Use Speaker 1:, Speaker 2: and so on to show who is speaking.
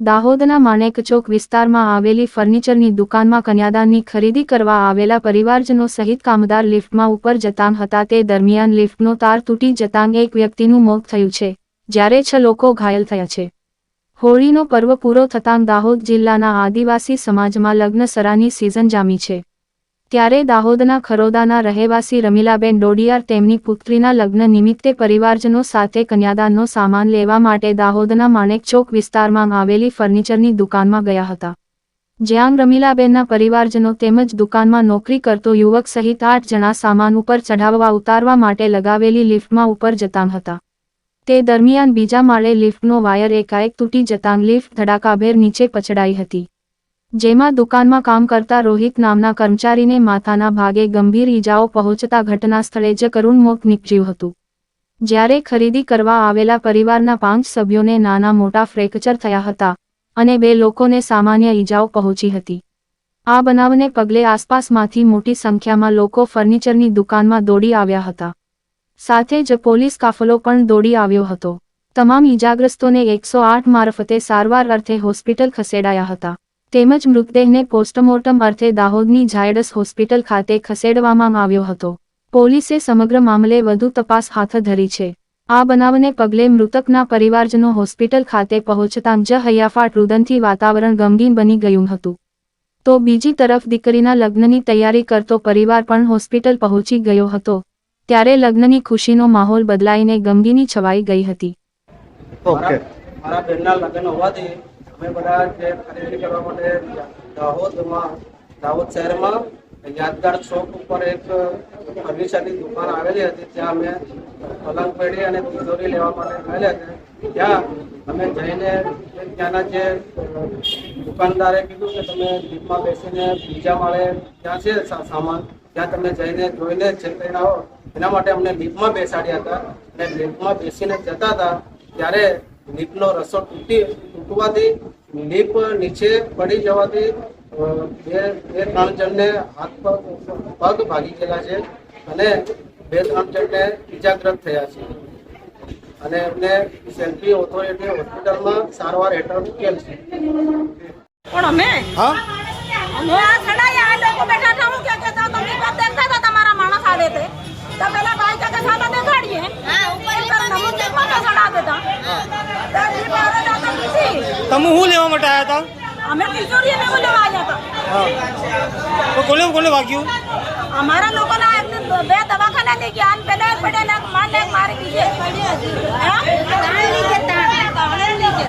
Speaker 1: દાહોદના માણેકચોક વિસ્તારમાં આવેલી ફર્નિચરની દુકાનમાં કન્યાદાનની ખરીદી કરવા આવેલા પરિવારજનો સહિત કામદાર લિફ્ટમાં ઉપર જતાં હતા. તે દરમિયાન લિફ્ટનો તાર તૂટી જતાં એક વ્યક્તિનું મોત થયું છે, જ્યારે છ લોકો ઘાયલ થયા છે. હોળીનો પર્વ પૂરો થતાં દાહોદ જિલ્લાના આદિવાસી સમાજમાં લગ્ન સરાની સિઝન જામી છે. ત્યારે દાહોદના ખરોદાના રહેવાસી રમીલાબેન ડોડિયાર તેમની પુત્રીના લગ્ન નિમિત્તે પરિવારજનો સાથે કન્યાદાનનો સામાન લેવા માટે દાહોદના માણેક ચોક વિસ્તારમાં આવેલી ફર્નિચરની દુકાનમાં ગયા હતા. જ્યાં રમીલાબેનના પરિવારજનો તેમજ દુકાનમાં નોકરી કરતો યુવક સહિત આઠ જણા સામાન ઉપર ચઢાવવા ઉતારવા માટે લગાવેલી લિફ્ટમાં ઉપર જતાં હતા. તે દરમિયાન બીજા માળે લિફ્ટનો વાયર એકાએક તૂટી જતાં લિફ્ટ ધડાકાભેર નીચે પછડાઈ હતી. જેમાં દુકાનમાં કામ કરતા રોહિત નામના કર્મચારીને માથાના ભાગે ગંભીર ઈજાઓ પહોંચતા ઘટના સ્થળે જ કરુણ મોત નીપજ્યું હતું. જ્યારે ખરીદી કરવા આવેલા પરિવારના પાંચ સભ્યોને નાના મોટા ફ્રેકચર થયા હતા અને બે લોકોને સામાન્ય ઈજાઓ પહોંચી હતી. આ બનાવને પગલે આસપાસમાંથી મોટી સંખ્યામાં લોકો ફર્નિચરની દુકાનમાં દોડી આવ્યા હતા. સાથે જ પોલીસ કાફલો પણ દોડી આવ્યો હતો. તમામ ઈજાગ્રસ્તોને એકસો આઠ મારફતે સારવાર અર્થે હોસ્પિટલ ખસેડાયા હતા. તેમજ મૃતદેહને પોસ્ટમોર્ટમ અર્થે દાહોદની ઝાયડસ હોસ્પિટલ ખાતે ખસેડવામાં આવ્યો હતો. પોલીસે સમગ્ર મામલે વધુ તપાસ હાથ ધરી છે. આ બનાવને પગલે મૃતકના પરિવારજનો હોસ્પિટલ ખાતે પહોંચતાં જ હૈયાફાટ રુદનથી વાતાવરણ ગમગીન બની ગયું હતું. તો બીજી તરફ દીકરીના લગ્નની તૈયારી કરતો પરિવાર પણ હોસ્પિટલ પહોંચી ગયો હતો. ત્યારે લગ્નની ખુશીનો માહોલ બદલાઈને ગમગીની છવાઈ ગઈ હતી.
Speaker 2: ઓકે.
Speaker 3: મારા લગ્ન હોવાથી અમે બધા જે ખરીદી કરવા માટે દાહોદમાં, દાહોદ શહેરમાં યાદગાર ચોક ઉપર એક ફર્નિચરની દુકાન આવેલી હતી. ત્યાં અમે પલંગ પેઢી અને તિજોરી લેવા માટે ગયેલા હતા. ત્યાં અમે જઈને ત્યાંના જે દુકાનદારે કીધું કે તમે જીપમાં બેસીને બીજા માળે ત્યાં છે સામાન. ત્યાં તમે જઈને જોઈને જે કંઈ આવો. એના માટે અમને લીફમાં બેસાડ્યા હતા. અને લીફમાં બેસીને જતા હતા, ત્યારે લીફનો રસો તૂટી તૂટવાથી લીપ નીચે પડી જવાથી બે બે ત્રણ જણને હાથ પગ પગ ભાગી ગયેલા છે અને બે ત્રણ જણને ઇજાગ્રસ્ત થયા છે. અને એમને સેન્ટ્રી ઓથોરિટી હોસ્પિટલમાં સારવાર હેઠળ મૂકેલ છે.
Speaker 4: પણ અમે
Speaker 2: હા?
Speaker 4: અમે આ ચડાયા આ લોકો બેઠા હતા હું કે કહેતા તમને કબ દેખતા હતા તમારા માણસ આવે તે તો પેલા ભાઈ કે સામે દેખાડીએ હા ઉપર નમૂન કે મને ચડા દેતા તો ઈ બારે જાતા નથી
Speaker 2: તમે શું લેવા માટે આવ્યા
Speaker 4: અમે તિજોરી ને બોલવા આવ્યા હતા.
Speaker 2: હતા તો કોને કોને વાગ્યું?
Speaker 4: અમારા લોકોના બે દવાખાના લઈ ગયા અને પેલા પડે ને માર ને એક મારી દીધે હા